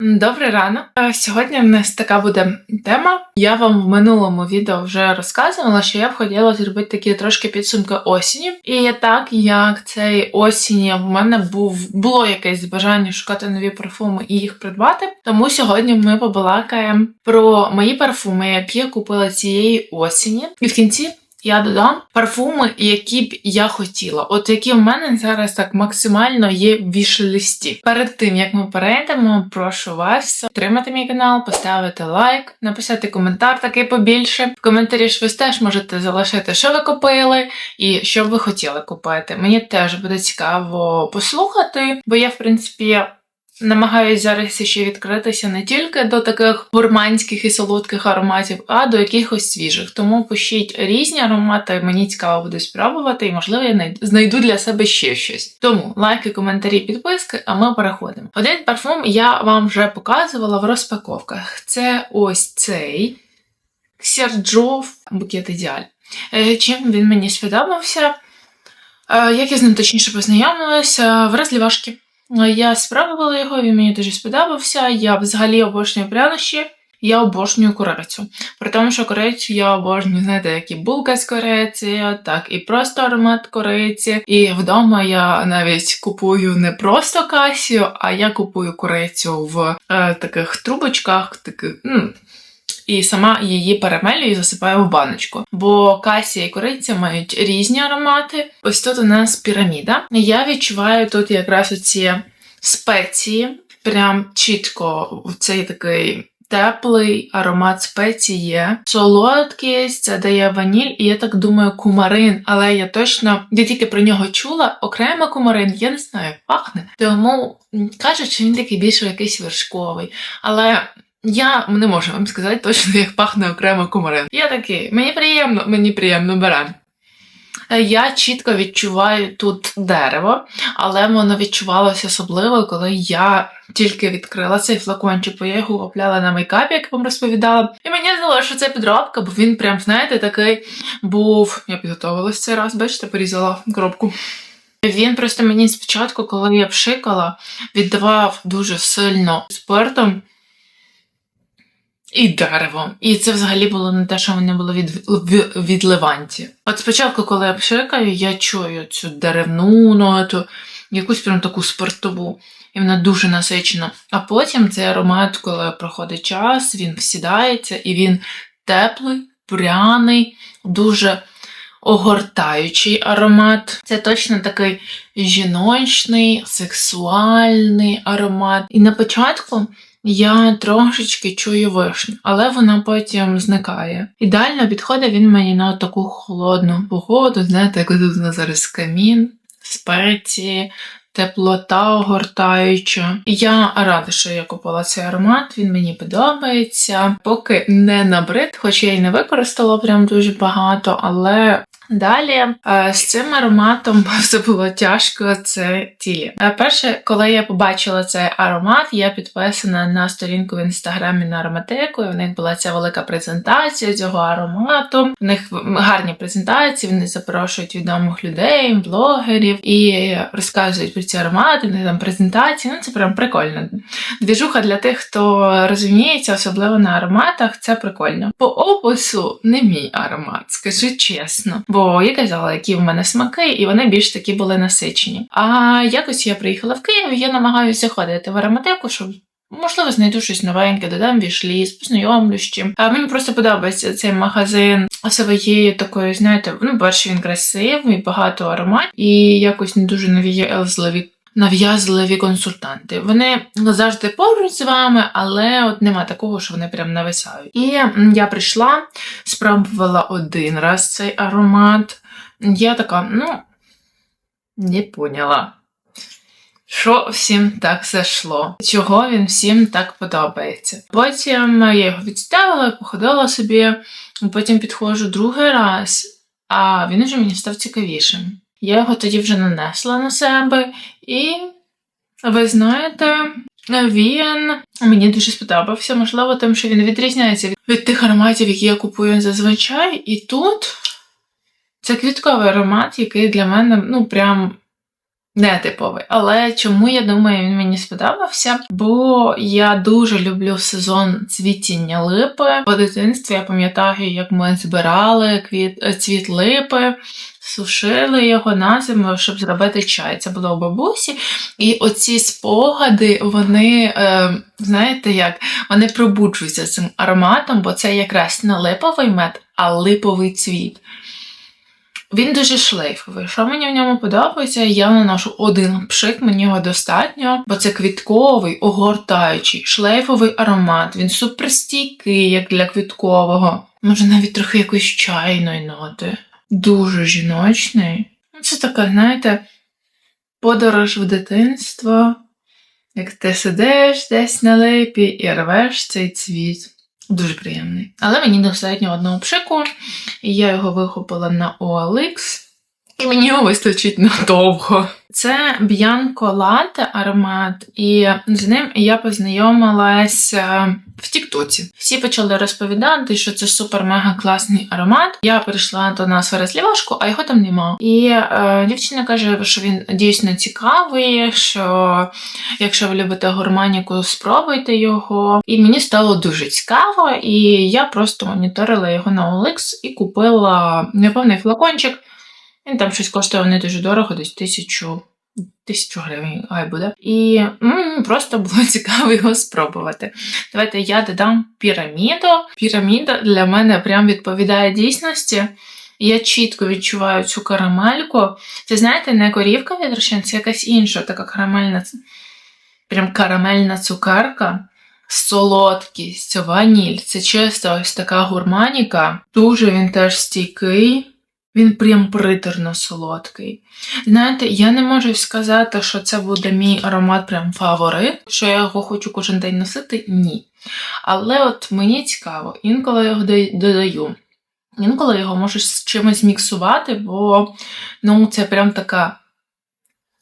Добрий ранок. Е, Сьогодні в нас така буде тема. Я вам в минулому відео вже розказувала, що я б хотіла зробити такі трошки підсумки осені. І так як цей осінь в мене був було якесь бажання шукати нові парфуми і їх придбати. Тому сьогодні ми побалакаємо про мої парфуми, які я купила цієї осені. І в кінці я додам парфуми, які б я хотіла, от які в мене зараз так максимально є в віш-листі. Перед тим як ми перейдемо, прошу вас підтримати мій канал, поставити лайк, написати коментар такий побільше. В коментарі ж ви теж можете залишити, що ви купили і що ви хотіли купити. Мені теж буде цікаво послухати, бо я, в принципі. Намагаюсь зараз ще відкритися не тільки до таких гурманських і солодких ароматів, а до якихось свіжих. Тому пишіть різні аромати, мені цікаво буде спробувати, і, можливо, я знайду для себе ще щось. Тому лайки, коментарі, підписки, а ми переходимо. Один парфум я вам вже показувала в розпаковках. Це ось цей Серджов букет ідеаль. Е, Чим він мені сподобався? Е, Як я з ним точніше познайомилася, в розлівашки. Я спробувала його, він мені дуже сподобався. Я взагалі обожнюю прянощі, я обожнюю курицю. При тому, що корицю я обожнюю, знаєте, як і булка з кориці, так і просто аромат кориці. І вдома я навіть купую не просто касію, а я купую корицю в е, таких трубочках, таких. ну, і сама її перемелюю і засипаю в баночку. Бо касія і кориця мають різні аромати. Ось тут у нас піраміда. Я відчуваю тут якраз оці спеції, прям чітко цей такий. Теплий аромат спеції є. Солодкість, це дає ваніль, і я так думаю, кумарин, але я точно я тільки про нього чула. Окремо кумарин, я не знаю, пахне. Тому кажуть, що він такий більше якийсь вершковий. Але я не можу вам сказати точно, як пахне окремо кумарин. Я такий, мені приємно, мені приємно бере. Е, Я чітко відчуваю тут дерево, але воно відчувалося особливо, коли я тільки відкрила цей флакончик, бо я його купляла на мейкапі, як я вам розповідала. І мені здалося, що це підробка, бо він прям, знаєте, такий був. Я підготовилась цей раз, бачите, порізала коробку. Він просто мені спочатку, коли я пшикала, віддавав дуже сильно спиртом і деревом. І це взагалі було не те, що мене було від, від Леванті. От спочатку, коли я пшикаю, я чую цю деревну ноту, якусь прям таку спиртову. І вона дуже насичена. А потім цей аромат, коли проходить час, він всідається і він теплий, пряний, дуже огортаючий аромат. Це точно такий жіночний, сексуальний аромат. І на початку я трошечки чую вишню, але вона потім зникає. Ідеально підходить він мені на таку холодну погоду, знаєте, коли тут у нас зараз камін, спеції, теплота огортаюча. Я рада, що я купила цей аромат, він мені подобається. Поки не набрид, хоч я й не використала прям дуже багато, але. Далі е, з цим ароматом все було тяжко. Це тілі. Е, Перше, коли я побачила цей аромат, я підписана на сторінку в інстаграмі на ароматеку. і В них була ця велика презентація цього аромату. В них гарні презентації. Вони запрошують відомих людей, блогерів і розказують про ці аромати. В них там презентації. Ну це прям прикольно. Двіжуха для тих, хто розуміється, особливо на ароматах, це прикольно. По опису не мій аромат, скажу чесно. Бо я казала, які в мене смаки, і вони більш такі були насичені. А якось я приїхала в Київ, і я намагаюся ходити в ароматеку, щоб. Можливо, знайду щось новеньке, додам вішліс, познайомлюсь з чим. А мені просто подобається цей магазин своєю такою, знаєте, ну, перше, він красивий, багато аромат, і якось не дуже нав'язливі нав'язливі консультанти. Вони завжди поруч з вами, але от нема такого, що вони прям нависають. І я прийшла, спробувала один раз цей аромат. Я така, ну, не поняла. Що всім так зайшло? Чого він всім так подобається? Потім я його відставила, походила собі, потім підходжу другий раз, а він уже мені став цікавішим. Я його тоді вже нанесла на себе, і ви знаєте, він мені дуже сподобався, можливо, тим, що він відрізняється від, тих ароматів, які я купую зазвичай. І тут це квітковий аромат, який для мене, ну, прям нетиповий. Але чому я думаю, він мені сподобався? Бо я дуже люблю сезон цвітіння липи. У дитинстві я пам'ятаю, як ми збирали квіт, цвіт липи. Сушили його на зиму, щоб зробити чай. Це було у бабусі. І оці спогади, вони, е, знаєте як, вони пробуджуються цим ароматом, бо це якраз не липовий мед, а липовий цвіт. Він дуже шлейфовий. Що мені в ньому подобається, я наношу один пшик, мені його достатньо, бо це квітковий, огортаючий, шлейфовий аромат. Він суперстійкий, як для квіткового. Може, навіть трохи якоїсь чайної ноти. Дуже жіночний. Ну, Це така, знаєте, подорож в дитинство, як ти сидиш десь на липі і рвеш цей цвіт. Дуже приємний. Але мені достатньо одного пшику, і я його вихопила на OLX, і мені його вистачить надовго. Це Б'янко Лате аромат, і з ним я познайомилась е, в Тіктоці. Всі почали розповідати, що це супер-мега класний аромат. Я прийшла до нас в розлівашку, а його там нема. І е, дівчина каже, що він дійсно цікавий, що якщо ви любите гурманіку, спробуйте його. І мені стало дуже цікаво, і я просто моніторила його на OLX і купила неповний флакончик. Він там щось коштує не дуже дорого, десь тисячу. Тисячу гривень хай буде. І м, просто було цікаво його спробувати. Давайте я додам піраміду. Піраміда для мене прям відповідає дійсності. Я чітко відчуваю цю карамельку. Це, знаєте, не корівка від Рошен, це якась інша така карамельна, прям карамельна цукерка. Солодкість, ваніль. Це чисто ось така гурманіка. Дуже він теж стійкий. Він прям приторно солодкий. Знаєте, я не можу сказати, що це буде мій аромат прям фаворит, що я його хочу кожен день носити. Ні. Але от мені цікаво, інколи я його додаю. Інколи його можу з чимось міксувати, бо ну, це прям така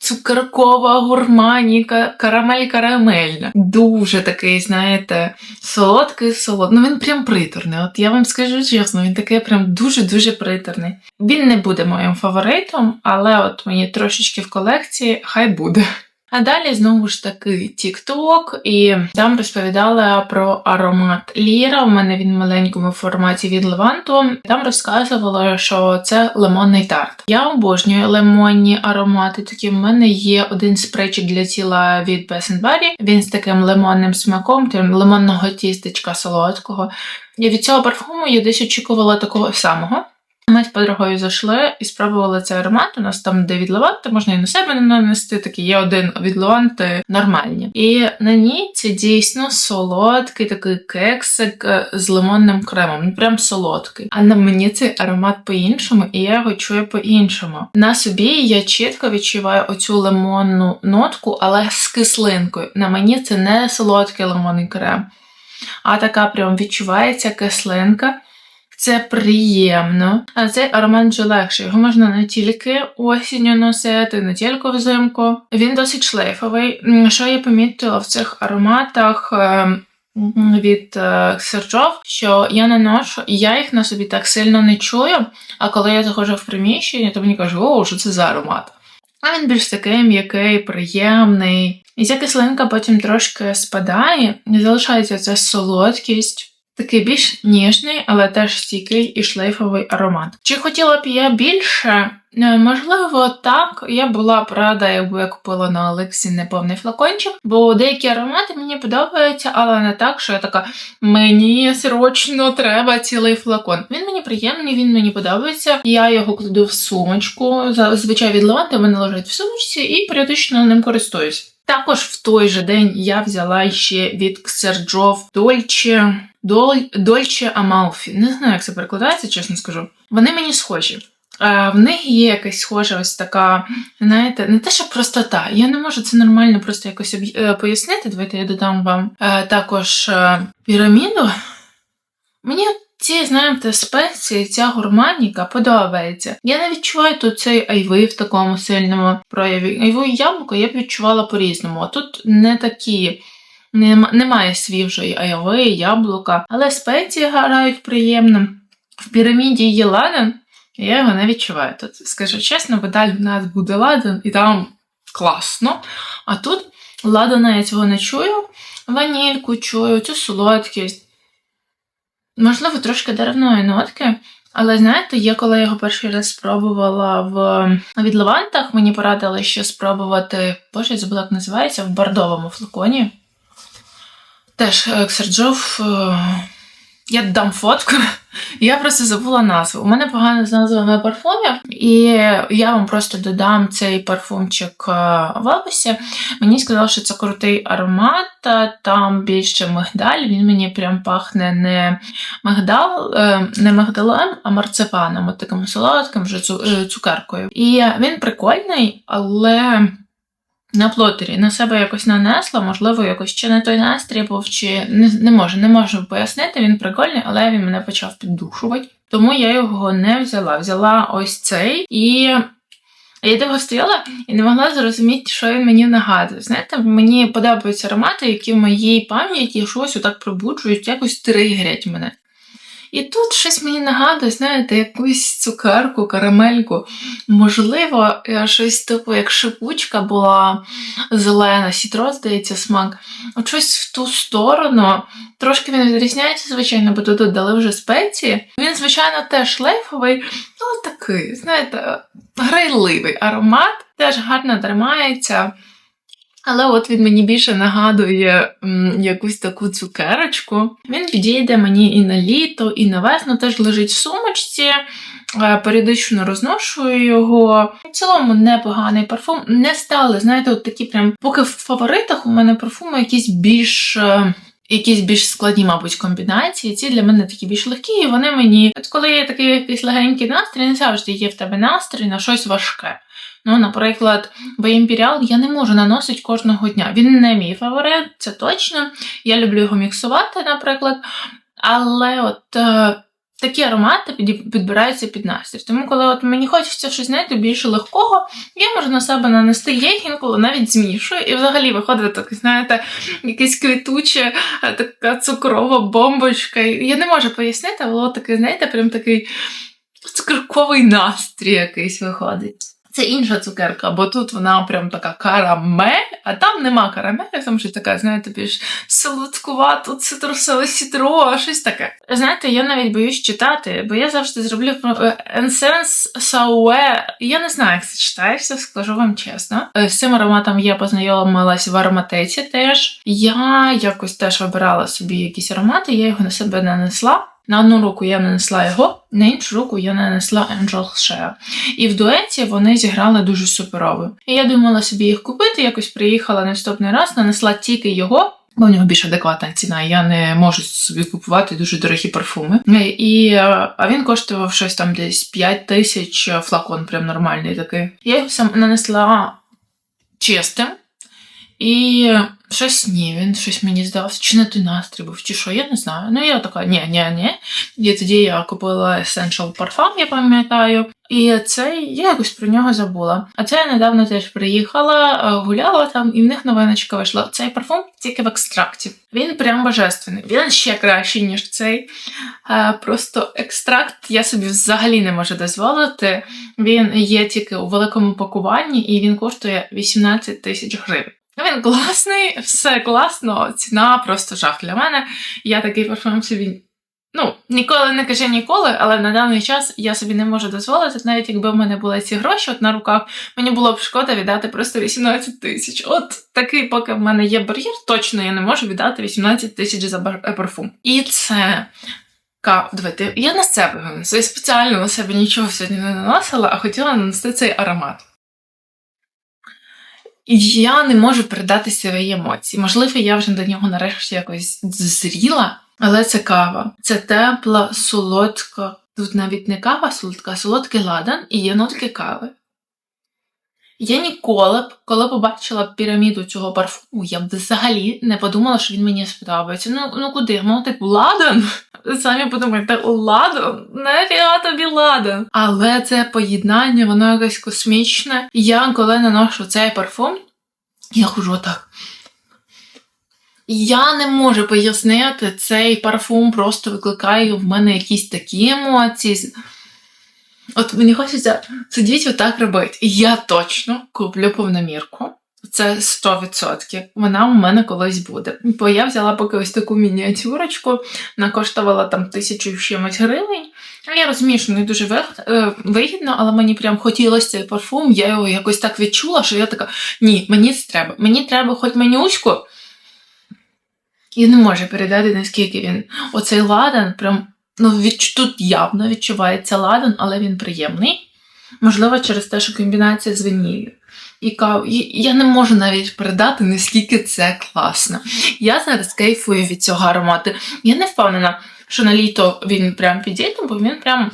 цукеркова гурманіка, карамель-карамельна. Дуже такий, знаєте, солодкий солодкий. Ну він прям приторний. От я вам скажу чесно, він такий прям дуже-дуже приторний. Він не буде моїм фаворитом, але от мені трошечки в колекції хай буде. А далі знову ж таки TikTok, і там розповідала про аромат Ліра. У мене він в маленькому форматі від Леванту. Там розказувала, що це лимонний тарт. Я обожнюю лимонні аромати. Такі в мене є один спрейчик для тіла від Bath Body. Він з таким лимонним смаком, тим лимонного тістечка солодкого. І від цього парфуму я десь очікувала такого самого. Ми з подругою зайшли і спробували цей аромат. У нас там де від лаванти, можна і на себе не нанести. Такий є один від лаванти нормальні. І на ній це дійсно солодкий такий кексик е, з лимонним кремом. Він прям солодкий. А на мені цей аромат по-іншому, і я його чую по-іншому. На собі я чітко відчуваю оцю лимонну нотку, але з кислинкою. На мені це не солодкий лимонний крем, а така прям відчувається кислинка. Це приємно. А цей аромат вже легший. Його можна не тільки осінню носити, не тільки взимку. Він досить шлейфовий. Що я помітила в цих ароматах е, від е, Серджов, що я наношу, і я їх на собі так сильно не чую. А коли я заходжу в приміщення, то мені кажуть, о, що це за аромат. А він більш такий м'який, приємний. І ця кислинка потім трошки спадає, і залишається ця солодкість. Такий більш ніжний, але теж стійкий і шлейфовий аромат. Чи хотіла б я більше? Е, Можливо, так. Я була б рада, якби я купила на Олексі неповний флакончик, бо деякі аромати мені подобаються, але не так, що я така мені срочно треба цілий флакон. Він мені приємний, він мені подобається. Я його кладу в сумочку. Зазвичай від лаванти в мене лежить в сумочці і періодично ним користуюсь. Також в той же день я взяла ще від Ксерджов Dolce, Dolce Amalfi. Не знаю, як це перекладається, чесно скажу. Вони мені схожі. В них є якась схожа ось така, знаєте, не те, що простота. Я не можу це нормально просто якось е, пояснити. Давайте я додам вам е, також е, піраміду. Мені ці, знаєте, спеції, ця гурманіка подобається. Я не відчуваю тут цей айви в такому сильному прояві. Айву і яблуко я б відчувала по-різному. А тут не такі. Нема- Немає свіжої айви, яблука, але спеції грають приємно. В піраміді є ладан, і я його не відчуваю. Тут, скажу чесно, бо далі в нас буде ладан, і там класно. А тут ладана я цього не чую. Ванільку чую, цю солодкість. Можливо, трошки деревної нотки. Але знаєте, я коли його перший раз спробувала в від Левантах, мені порадили ще спробувати, боже, забула, як називається, в бордовому флаконі. Теж Ксерджов. Я дам фотку. Я просто забула назву. У мене погано з назвами парфумів, і я вам просто додам цей парфумчик е, в описі. Мені сказали, що це крутий аромат, там більше мигдаль. Він мені прям пахне не мигдал, е, не мигдалем, а марципаном, от таким солодким вже е, цукеркою. І він прикольний, але на плотері на себе якось нанесла, можливо, якось ще не той настрій був, чи не, не можу, не можу пояснити, він прикольний, але він мене почав піддушувати. Тому я його не взяла. Взяла ось цей і. Я довго стояла і не могла зрозуміти, що він мені нагадує. Знаєте, мені подобаються аромати, які в моїй пам'яті щось отак пробуджують, якось тригерять мене. І тут щось мені нагадує, знаєте, якусь цукерку, карамельку. Можливо, щось типу, як шипучка була зелена, сітро, здається, смак. От щось в ту сторону. Трошки він відрізняється, звичайно, бо тут додали вже спеції. Він, звичайно, теж шлейфовий, але такий, знаєте, грайливий аромат, теж гарно тримається. Але от він мені більше нагадує м, якусь таку цукерочку. Він підійде мені і на літо, і на весну теж лежить в сумочці. Е, періодично розношую його. В цілому непоганий парфум. Не стали, знаєте, от такі прям, поки в фаворитах у мене парфуми якісь більш. Е, якісь більш складні, мабуть, комбінації. Ці для мене такі більш легкі, і вони мені, от коли є такий якийсь легенький настрій, не завжди є в тебе настрій на щось важке. Ну, наприклад, імперіал я не можу наносити кожного дня. Він не мій фаворит, це точно. Я люблю його міксувати, наприклад. Але от е, такі аромати підбираються під настрій. Тому, коли от мені хочеться щось знаєте, більше легкого, я можу на себе нанести інколи навіть змішую. І взагалі виходить так, знаєте, якесь квітуче, е, така цукрова бомбочка. Я не можу пояснити, але такий, знаєте, прям такий цукерковий настрій якийсь виходить. Це інша цукерка, бо тут вона прям така карамель, а там нема карамелі, там щось така, знаєте, більш солодкувато, цитрусове сітро, щось таке. Знаєте, я навіть боюсь читати, бо я завжди зроблю Енсенс Сауе. Я не знаю, як це читається, скажу вам чесно. Е, з цим ароматом я познайомилась в ароматеці теж. Я якось теж вибирала собі якісь аромати, я його на себе нанесла. На одну руку я нанесла його, на іншу руку я нанесла Angel Share. І в дуеті вони зіграли дуже суперово. І я думала собі їх купити, якось приїхала наступний раз, нанесла тільки його. Бо в нього більш адекватна ціна, я не можу собі купувати дуже дорогі парфуми. І, А він коштував щось там десь 5 тисяч флакон, прям нормальний такий. Я його сам нанесла чистим. І щось ні, він щось мені здався, чи не той настрій був, чи що, я не знаю. Ну, я така, ні, ні, ні. І тоді я купила Essential Parfum, я пам'ятаю. І це я якось про нього забула. А це я недавно теж приїхала, е, гуляла там, і в них новиночка вийшла. Цей парфум тільки в екстракті. Він прям божественний. Він ще кращий, ніж цей. Е, просто екстракт я собі взагалі не можу дозволити. Він є тільки у великому пакуванні, і він коштує 18 тисяч гривень. Він класний, все класно, ціна просто жах для мене. Я такий парфум собі. Ну, ніколи не кажи ніколи, але на даний час я собі не можу дозволити, навіть якби в мене були ці гроші от на руках, мені було б шкода віддати просто 18 тисяч. От такий, поки в мене є бар'єр, точно я не можу віддати 18 тисяч за парфум. І це. Давайте, я на себе. Я спеціально на себе нічого сьогодні не наносила, а хотіла нанести цей аромат. Я не можу передати свої емоції. Можливо, я вже до нього нарешті якось зріла, але це кава. Це тепла, солодка. Тут навіть не кава солодка, а солодкий ладан і є нотки кави. Я ніколи б, коли побачила піраміду цього парфуму, я б взагалі не подумала, що він мені сподобається. Ну ну куди? Ну, типу, ладан? Самі подумайте, ладан? Нафіга тобі ладан? Але це поєднання, воно якесь космічне. Я коли наношу цей парфум, я хожу так. Я не можу пояснити, цей парфум просто викликає в мене якісь такі емоції. От мені хочеться сидіти отак робити. І я точно куплю повномірку. Це 100%. Вона у мене колись буде. Бо я взяла поки ось таку мініатюрочку, вона коштувала там тисячу чимось гривень. Я розумію, що не дуже е, вигідно, але мені прям хотілося цей парфум. Я його якось так відчула, що я така: ні, мені це треба. Мені треба хоч менюську. І не може передати, наскільки він. Оцей ладан, прям ну, відч... тут явно відчувається ладан, але він приємний. Можливо, через те, що комбінація з ваніллю. І кав... я не можу навіть передати, наскільки це класно. Я зараз кайфую від цього аромату. Я не впевнена, що на літо він прям підійде, бо він прям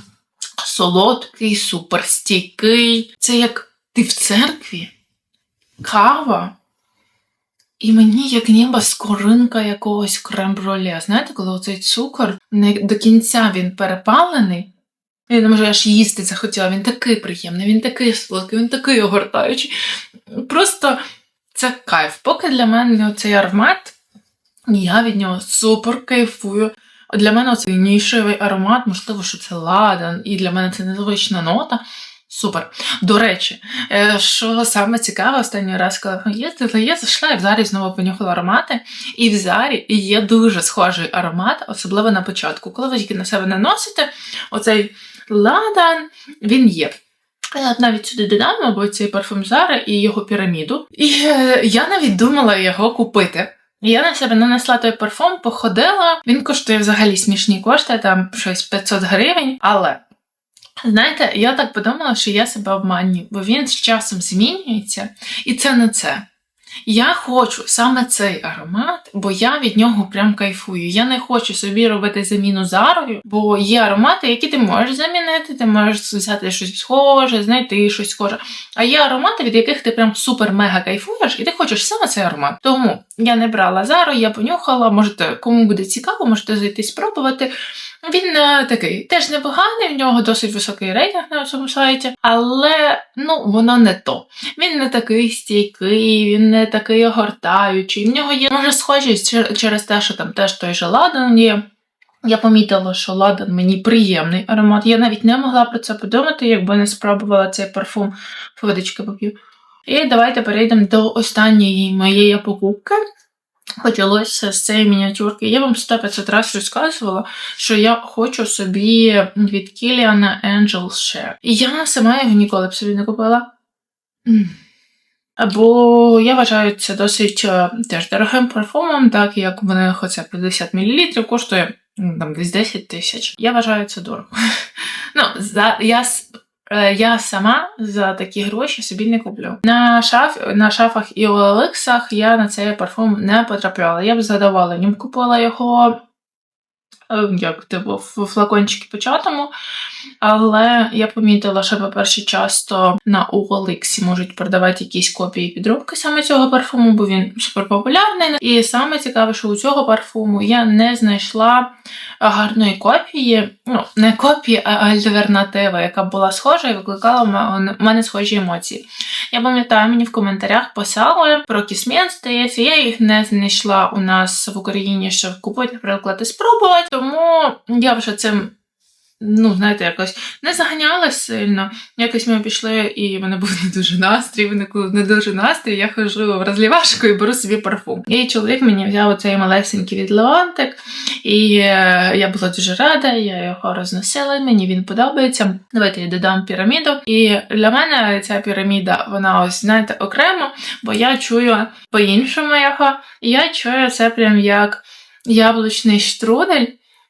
солодкий, суперстійкий. Це як ти в церкві, кава. І мені як ніби скоринка якогось крем-броле. Знаєте, коли оцей цукор не до кінця він перепалений, я не можу аж їсти захотіла. Він такий приємний, він такий солодкий, він такий огортаючий. Просто це кайф. Поки для мене цей аромат, я від нього супер кайфую. Для мене цей нішевий аромат, можливо, що це ладан, і для мене це незвична нота. Супер. До речі, е, що саме цікаве, останній раз, коли їздили, я зайшла і в Зарі знову понюхала аромати. І в Зарі є дуже схожий аромат, особливо на початку. Коли ви тільки на себе наносите, оцей ладан, він є. Я навіть сюди додам, або цей парфум Зара і його піраміду. І е, я навіть думала його купити. Я на себе нанесла той парфум, походила. Він коштує взагалі смішні кошти, там щось 500 гривень. Але знаєте, я так подумала, що я себе обманюю, бо він з часом змінюється, і це не це. Я хочу саме цей аромат, бо я від нього прям кайфую. Я не хочу собі робити заміну зарою, бо є аромати, які ти можеш замінити, ти можеш взяти щось схоже, знайти щось схоже. А є аромати, від яких ти прям супер-мега кайфуєш, і ти хочеш саме цей аромат. Тому я не брала зару, я понюхала. Можете, кому буде цікаво, можете зайти спробувати. Він е, такий теж непоганий, в нього досить високий рейтинг на цьому сайті, але ну воно не то. Він не такий стійкий, він не такий огортаючий. В нього є може схожість через те, що там теж той же ладан є. Я помітила, що ладан мені приємний аромат. Я навіть не могла про це подумати, якби не спробувала цей парфум водички поп'ю. І давайте перейдемо до останньої моєї покупки. Почалося з цієї мініатюрки. Я вам 100-500 разів розказувала, що я хочу собі від Кіліана Angel Share. І я сама його ніколи б собі не купила. Бо я вважаю це досить е, теж дорогим парфумом, так як в них оце 50 мл коштує ну, там десь 10 тисяч. Я вважаю це дорого. Ну, за, я, я сама за такі гроші собі не куплю. На, шаф, на шафах і OLX я на цей парфум не потрапляла. Я б з задоволенням купила його. е, Як типу в флакончики початому, але я помітила, що, по-перше, часто на OLX можуть продавати якісь копії підробки саме цього парфуму, бо він суперпопулярний. І саме цікаве, що у цього парфуму я не знайшла гарної копії, ну, не копії, а альтернативи, яка була схожа і викликала в мене схожі емоції. Я пам'ятаю, мені в коментарях писали про кісмен, здається, я їх не знайшла у нас в Україні, щоб купити, наприклад, і спробувати, тому я вже цим. Ну, знаєте, якось не заганяла сильно. Якось ми пішли, і в мене був не дуже настрій. В мене коли не дуже настрій, я хожу в розлівашку і беру собі парфум. І чоловік мені взяв оцей малесенький від Леонтик, і е, я була дуже рада, я його розносила, мені він подобається. Давайте я додам піраміду. І для мене ця піраміда, вона ось, знаєте, окремо, бо я чую по-іншому його. І я чую це прям як яблучний штрудель.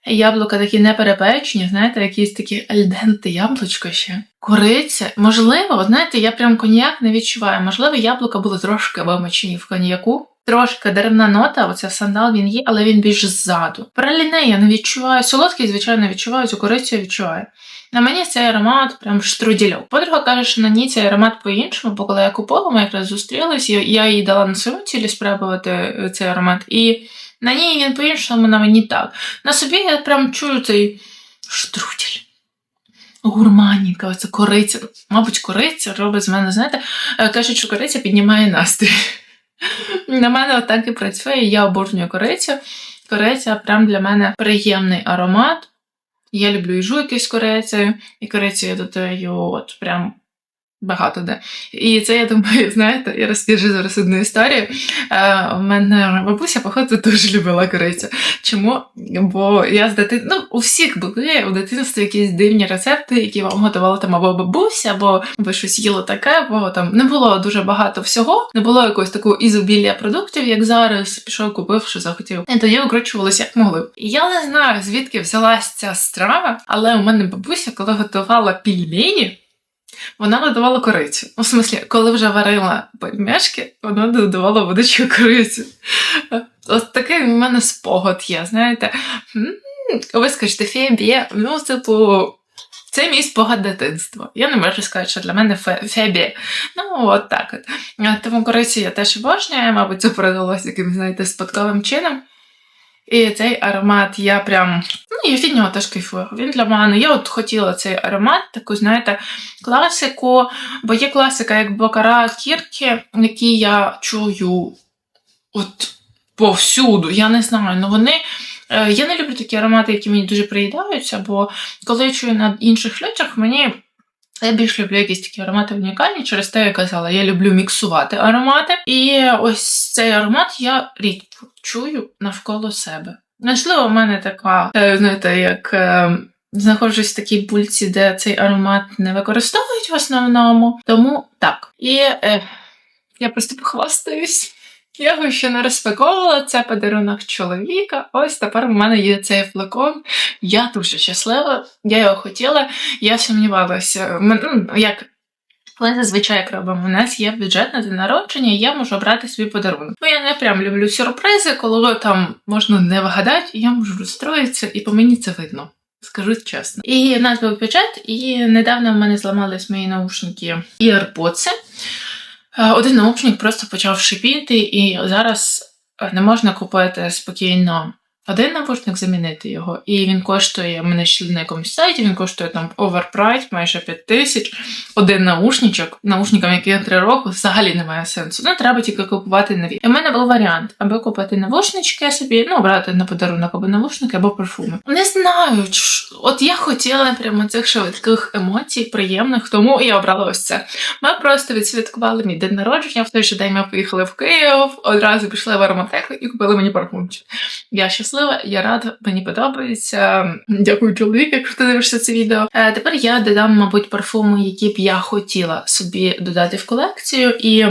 Яблука такі не перепечені, знаєте, якісь такі альденти яблучко ще. Кориця. Можливо, знаєте, я прям коньяк не відчуваю. Можливо, яблука були трошки вимочені в коньяку. Трошки деревна нота, оця сандал він є, але він більш ззаду. Праліне я не відчуваю. Солодкий, звичайно, відчуваю, цю корицю я відчуваю. На мені цей аромат прям штрудільов. Подруга каже, що на ній цей аромат по-іншому, бо коли я купила, ми якраз зустрілись, я, я їй дала на свою цілі спробувати е, цей аромат. І на ній він по-іншому, на мені так. На собі я прям чую цей штрудель. Гурманінка, оце кориця. Мабуть, кориця робить з мене, знаєте, е, кажуть, що кориця піднімає настрій. На мене отак і працює, я обожнюю корицю. Кориця прям для мене приємний аромат. Я люблю і жуйки з корицею, і корицею я додаю от прям багато де. І це, я думаю, знаєте, я розкажу зараз одну історію. Е, У мене бабуся, походу, дуже любила корицю. Чому? Бо я з дитини, ну, у всіх були у дитинстві якісь дивні рецепти, які вам готувала там або бабуся, або ви щось їли таке, або там не було дуже багато всього, не було якогось такого ізобілля продуктів, як зараз. Пішов, купив, що захотів. І тоді викручувалися як могли. Я не знаю, звідки взялась ця страва, але у мене бабуся, коли готувала пельмені, вона додавала корицю. Ну, в смислі, коли вже варила пельмешки, вона додавала водичку корицю. Ось такий в мене спогад є, знаєте. Ви скажете, фебі, ну, типу, це мій спогад дитинства. Я не можу сказати, що для мене фе- фебі. Ну, от так от. Тому корицю я теж обожнюю, мабуть, це передалося якимось, знаєте, спадковим чином. І цей аромат я прям. Ну, я від нього теж кайфую. Він для мене. Я от хотіла цей аромат, таку, знаєте, класику, бо є класика, як Бокара Кірки, які я чую от повсюду. Я не знаю, ну вони. е, Я не люблю такі аромати, які мені дуже приїдаються, бо коли я чую на інших людях, мені. Я більш люблю якісь такі аромати унікальні, через те я казала, я люблю міксувати аромати. І ось цей аромат я рідко чую навколо себе. Можливо, в мене така, е, знаєте, як е, знаходжусь в такій бульці, де цей аромат не використовують в основному. Тому так. І е, я просто похвастаюсь. Я його ще не розпаковувала, це подарунок чоловіка. Ось тепер в мене є цей флакон. Я дуже щаслива, я його хотіла, я сумнівалася. Ну, як ми зазвичай як робимо, у нас є бюджет на день народження, і я можу обрати свій подарунок. Бо я не прям люблю сюрпризи, коли там можна не вгадати, і я можу розстроїтися, і по мені це видно. Скажу чесно. І в нас був бюджет, і недавно в мене зламались мої наушники AirPods. Е, Один наушник просто почав шипіти, і зараз е, не можна купити спокійно один навушник, замінити його. І він коштує, мене ще на якомусь сайті, він коштує там оверпрайс, майже 5 тисяч. Один наушничок, наушникам, які 3 роки, взагалі немає сенсу. Ну, треба тільки купувати нові. І в мене був варіант, аби купити навушнички собі, ну, брати на подарунок або навушники, або парфуми. Не знаю, от я хотіла прямо цих швидких емоцій, приємних, тому я обрала ось це. Ми просто відсвяткували мій день народження. В той же день ми поїхали в Київ, одразу пішли в ароматеку і купили мені парфумчик. Я щаслива, я рада, мені подобається. Дякую, чоловік, якщо ти дивишся це відео. Е, тепер я додам, мабуть, парфуми, які б я хотіла собі додати в колекцію. І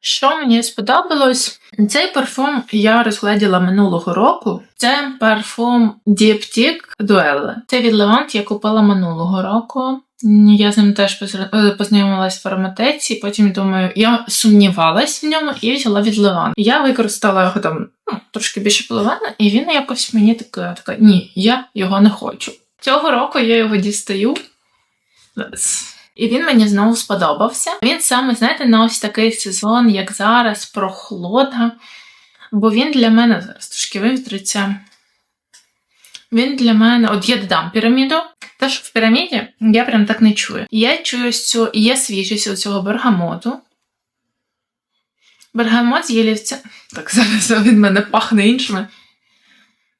що мені сподобалось, цей парфум я розгледіла минулого року. Це парфум Diptyque Duelle. Це від Levant я купила минулого року. Я з ним теж е, познайомилась в ароматеці, потім думаю, я сумнівалась в ньому і взяла від Леван. Я використала його там ну, трошки більше половини, і він якось мені така, така ні, я його не хочу. Цього року я його дістаю. І він мені знову сподобався. Він саме, знаєте, на ось такий сезон, як зараз, прохолода. Бо він для мене зараз трошки вивітриться. Він для мене, от я додам піраміду. Те, що в піраміді, я прям так не чую. Я чую цю, є свіжість цього бергамоту. Бергамот з ялівця. Так, зараз від мене пахне іншими.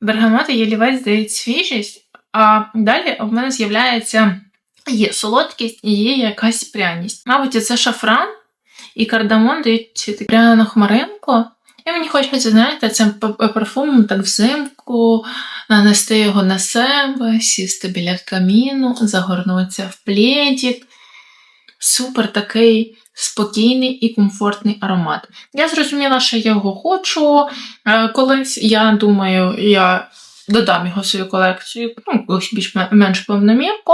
Бергамот і ялівець дають свіжість, а далі у мене з'являється є солодкість і є якась пряність. Мабуть, це шафран і кардамон дають пряну хмаринку. І мені хочеться, знаєте, цим парфумом так взимку нанести його на себе, сісти біля каміну, загорнутися в пледік. Супер такий спокійний і комфортний аромат. Я зрозуміла, що я його хочу е, колись. Я думаю, я додам його в свою колекцію, ну, більш-менш повномірку.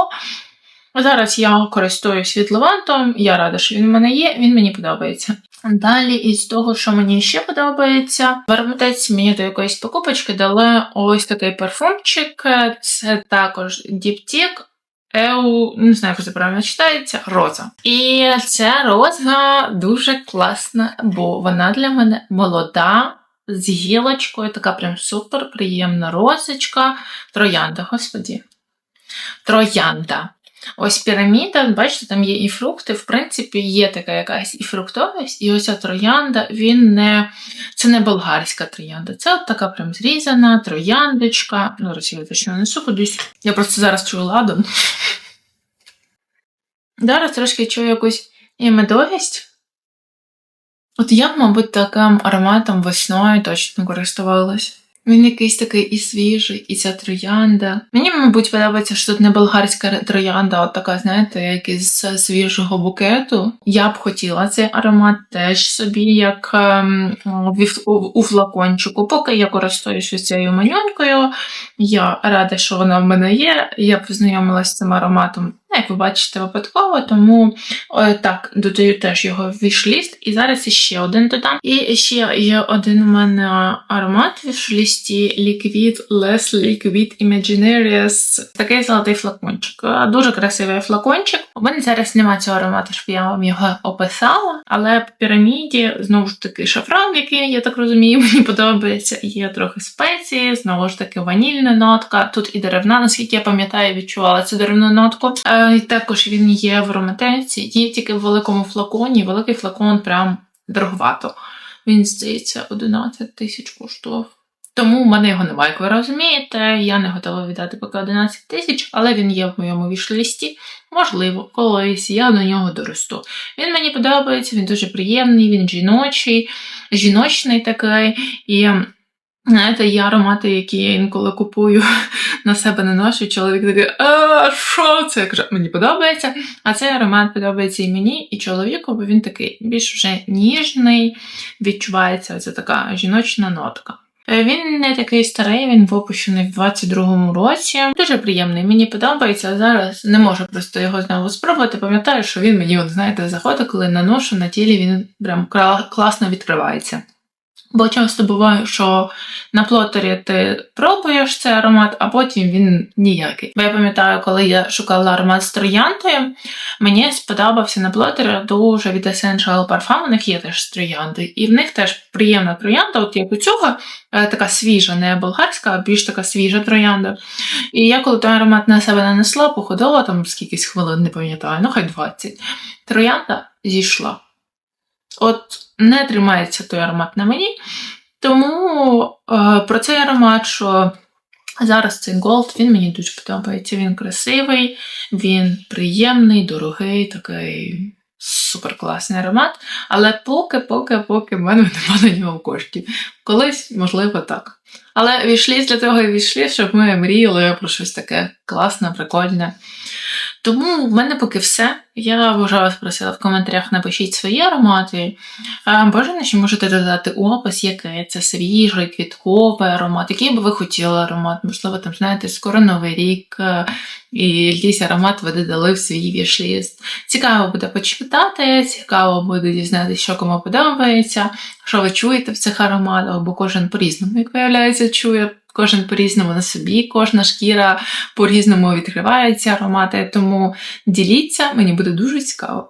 Зараз я користуюсь від Левантом, я рада, що він в мене є, він мені подобається. Далі, із того, що мені ще подобається, в ароматеці мені до якоїсь покупочки дали ось такий парфумчик. Це також Діптік. Еу, не знаю, як це правильно читається, роза. І ця роза дуже класна, бо вона для мене молода, з гілочкою, така прям супер приємна розочка. Троянда, господі. Троянда. Ось піраміда, бачите, там є і фрукти. В принципі, є така якась і фруктовість, і ось троянда, він не це не болгарська троянда. Це от така прям зрізана трояндочка. Ну, Зараз я точно несу кудись. Я просто зараз чую ладан. Зараз трошки чую якусь і медовість. От я мабуть, таким ароматом весною точно користувалась. Він якийсь такий і свіжий, і ця троянда. Мені, мабуть, подобається, що тут не болгарська троянда, а така, знаєте, як із свіжого букету. Я б хотіла цей аромат теж собі, як ем, у, флакончику. Поки я користуюся цією манюнькою, я рада, що вона в мене є. Я познайомилася з цим ароматом, як ви бачите, випадково, тому Е, Так, додаю теж його в вішліст, і зараз іще один додам. І ще є один у мене аромат в вішлісті Liquid Less Liquid Imaginarius. Такий золотий флакончик. Е, Дуже красивий флакончик. У мене зараз немає цього аромату, щоб я вам його описала, але по піраміді знову ж таки шафран, який, я так розумію, мені подобається. Є трохи спеції, знову ж таки ванільна нотка. Тут і деревна, наскільки я пам'ятаю, відчувала цю деревну нотку. Також він є в ароматенці, є тільки в великому флаконі. Великий флакон прям дороговато. Він, здається, 11 тисяч коштував. Тому в мене його немає, як ви розумієте. Я не готова віддати поки 11 тисяч, але він є в моєму вішлісті. Можливо, колись я до нього доросту. Він мені подобається, він дуже приємний, він жіночий, жіночний такий. І знаєте, є аромати, які я інколи купую на себе не ношу. Чоловік такий, а що це? Я кажу, мені подобається. А цей аромат подобається і мені, і чоловіку, бо він такий більш вже ніжний, відчувається оця така жіночна нотка. Е, Він не такий старий, він випущений в 22-му році. Дуже приємний, мені подобається. Зараз не можу просто його знову спробувати. Пам'ятаю, що він мені, от, знаєте, заходить, коли наношу на тілі, він прям класно відкривається. Бо часто буває, що на плотері ти пробуєш цей аромат, а потім він ніякий. Бо я пам'ятаю, коли я шукала аромат з трояндою, мені сподобався на плотері дуже від Essential Parfum, у них є теж троянди, і в них теж приємна троянда, от як у цього, е, така свіжа, не болгарська, а більш така свіжа троянда. І я коли той аромат на себе нанесла, походила там скількись хвилин, не пам'ятаю, ну хай 20. Троянда зійшла. От не тримається той аромат на мені. Тому е, про цей аромат, що зараз цей Gold, він мені дуже подобається. Він красивий, він приємний, дорогий, такий супер класний аромат. Але поки, поки, поки в мене немає на нього коштів. Колись, можливо, так. Але війшлі для того і війшлі, щоб ми мріяли про щось таке класне, прикольне. Тому в мене поки все. Я вже вас просила в коментарях напишіть свої аромати. Бажано, що можете додати опис, який це свіжий, квітковий аромат, який би ви хотіли аромат. Можливо, там, знаєте, скоро новий рік, е, і якийсь аромат ви додали в свій вішліст. Цікаво буде почитати, цікаво буде дізнатися, що кому подобається, що ви чуєте в цих ароматах, бо кожен по-різному, як виявляється, чує. Кожен по-різному на собі, кожна шкіра по-різному відкриває аромати, тому діліться, мені буде дуже цікаво.